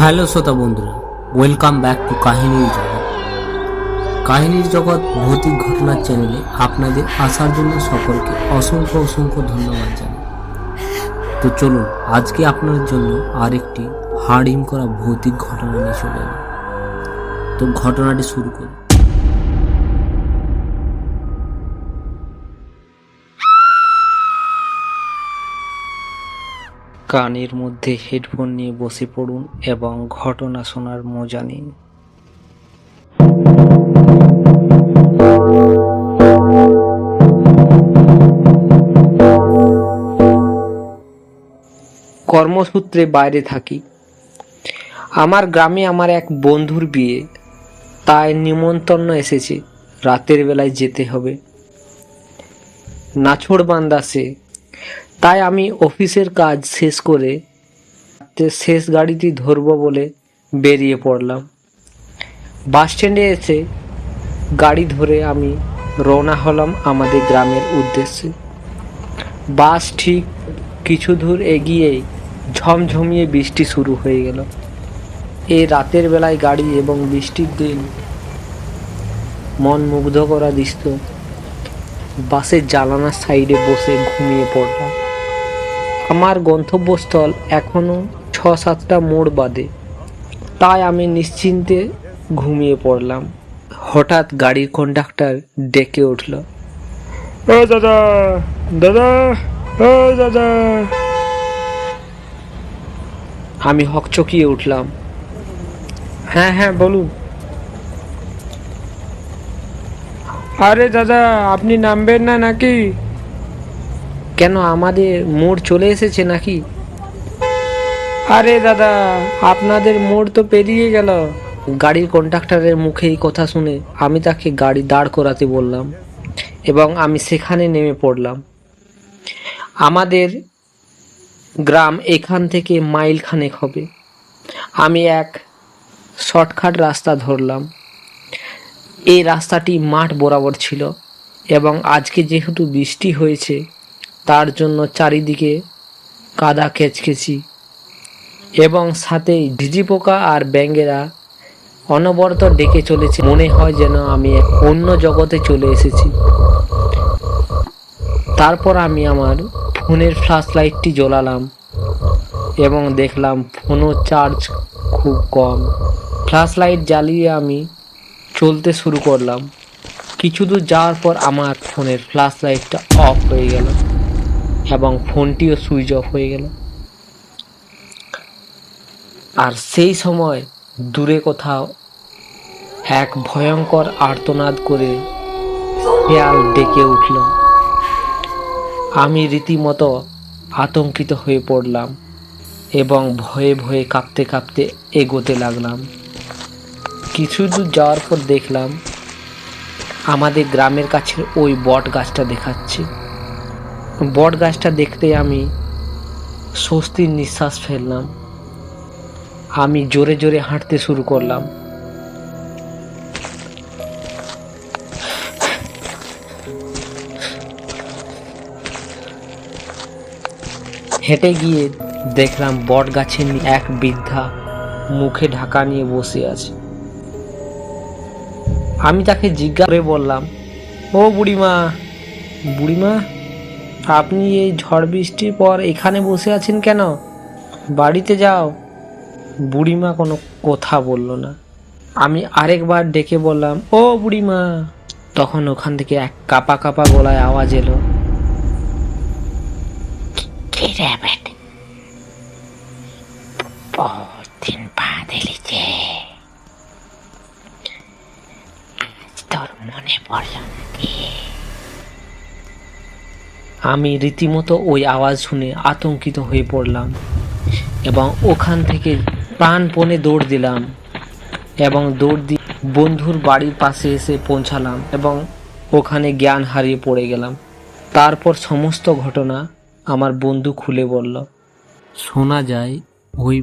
Hello শ্রোতা বন্ধুরা welcome back to কাহিনীর জগৎ। কাহিনীর জগৎ ভৌতিক ঘটনার চ্যানেলে আপনাদের আসার জন্য সকলকে অসংখ্য অসংখ্য ধন্যবাদ জানাই। তো চলুন, আজকে আপনার জন্য আরেকটি হাড়িম করা ভৌতিক ঘটনা নিয়ে চলে তো ঘটনাটি শুরু করি। কানের মধ্যে হেডফোন নিয়ে বসে পড়ুন এবং ঘটনা শোনার মজা নিন। কর্মসূত্রে বাইরে থাকি। আমার গ্রামে আমার এক বন্ধুর বিয়ে। তাই নিমন্ত্রণ এসেছে। রাতের বেলায় যেতে হবে। নাছোড় বান্দা সে তাই আমি অফিসের কাজ শেষ করে শেষ গাড়িটি ধরবো বলে বেরিয়ে পড়লাম। বাস স্ট্যান্ডে এসে গাড়ি ধরে আমি রওনা হলাম আমাদের গ্রামের উদ্দেশ্যে। বাস ঠিক কিছু দূর এগিয়েই ঝমঝমিয়ে বৃষ্টি শুরু হয়ে গেল। এই রাতের বেলায় গাড়ি এবং বৃষ্টির দিন মন মুগ্ধ করা দৃশ্য বাসের জানালার সাইডে বসে ঘুমিয়ে পড়লাম। আমার গন্তব্যস্থল এখনও ছ সাতটা মোড় বাদে। তাই আমি নিশ্চিন্তে ঘুমিয়ে পড়লাম। হঠাৎ গাড়ির কন্ডাক্টর ডেকে উঠল। ও দাদা দাদা ও দাদা। আমি হকচকিয়ে উঠলাম। হ্যাঁ হ্যাঁ বলুন। আরে দাদা আপনি নামবেন না নাকি? কেন আমাদের মোড় চলে এসেছে নাকি? আরে দাদা আপনাদের মোড় তো পেরিয়ে গেল। গাড়ির কন্ডাক্টরের মুখে এই কথা শুনে আমি তাকে গাড়ি দাঁড় করাতে বললাম এবং আমি সেখানে নেমে পড়লাম। আমাদের গ্রাম এখান থেকে মাইল খানেক হবে। আমি এক শর্টকাট রাস্তা ধরলাম। এই রাস্তাটি মাঠ বরাবর ছিল এবং আজকে যেহেতু বৃষ্টি হয়েছে তার জন্য চারিদিকে কাদা কেচকেচি এবং সাথে ঝিঝি পোকা আর ব্যাঙেরা অনবরত ডেকে চলেছে। মনে হয় যেন আমি অন্য জগতে চলে এসেছি। তারপর আমি আমার ফোনের ফ্ল্যাশ লাইটটি জ্বলালাম এবং দেখলাম ফোনও চার্জ খুব কম। ফ্ল্যাশ লাইট জ্বালিয়ে আমি চলতে শুরু করলাম। কিছু দূর যাওয়ার পর আমার ফোনের ফ্ল্যাশ লাইটটা অফ হয়ে গেল। এবং ফোনটিও সুইচ অফ হয়ে গেল। আর সেই সময় দূরে কোথাও এক ভয়ঙ্কর আর্তনাদ করে শেয়াল ডেকে উঠল। আমি রীতিমতো আতঙ্কিত হয়ে পড়লাম এবং ভয়ে ভয়ে কাঁপতে কাঁপতে এগোতে লাগলাম। কিছু দূর যাওয়ার পর দেখলাম আমাদের গ্রামের কাছে ওই বট গাছটা দেখাচ্ছে। বট গাছটা দেখতে আমি স্বস্তির নিঃশ্বাস ফেললাম। আমি জোরে জোরে হাঁটতে শুরু করলাম। হেঁটে গিয়ে দেখলাম বট গাছের এক বৃদ্ধা মুখে ঢাকা নিয়ে বসে আছে। আমি তাকে জিজ্ঞাসা করে বললাম, ও বুড়িমা বুড়িমা আপনি এই ঝড় বৃষ্টির পর এখানে বসে আছেন কেন? বাড়িতে যাও। বুড়িমা কোনো কথা বলল না। আমি আরেকবার ডেকে বললাম, ও বুড়িমা। তখন ওখান থেকে এক কাপা কাপা গলায় আওয়াজ এলো। তোর মনে পড়ল নাকি আমি রীতিমতো ওই আওয়াজ শুনে আতঙ্কিত হয়ে পড়লাম এবং ওখান থেকে প্রাণপণে দৌড় দিলাম এবং দৌড় দিয়ে বন্ধুর বাড়ির পাশে এসে পৌঁছালাম এবং ওখানে জ্ঞান হারিয়ে পড়ে গেলাম। তারপর সমস্ত ঘটনা আমার বন্ধু খুলে বলল, শোনা যায়, ওই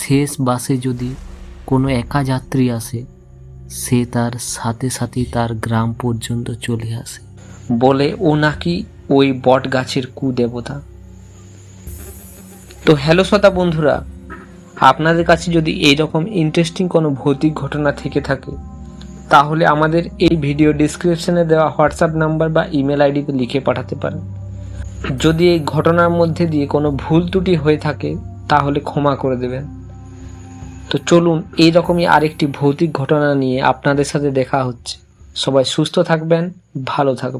শেষ বাসে যদি কোনো একা যাত্রী আসে, সে তার সাথে সাথে তার গ্রাম পর্যন্ত চলে আসে। বলে ও নাকি ওই বট গাছের কুদেবতা। তো হ্যালো শ্রোতা বন্ধুরা, আপনাদের কাছে যদি এই রকম ইন্টারেস্টিং কোনো ভৌতিক ঘটনা থেকে থাকে, তাহলে আমাদের এই ভিডিও ডিসক্রিপশনে দেওয়া হোয়াটসঅ্যাপ নাম্বার বা ইমেল আইডিতে লিখে পাঠাতে পারেন। যদি এই ঘটনার মধ্যে দিয়ে কোনো ভুল ত্রুটি হয়ে থাকে, তাহলে ক্ষমা করে দেবেন। তো চলুন এই রকমই আরেকটি ভৌতিক ঘটনা নিয়ে আপনাদের সাথে দেখা হচ্ছে। সবাই সুস্থ থাকবেন, ভালো থাকবেন।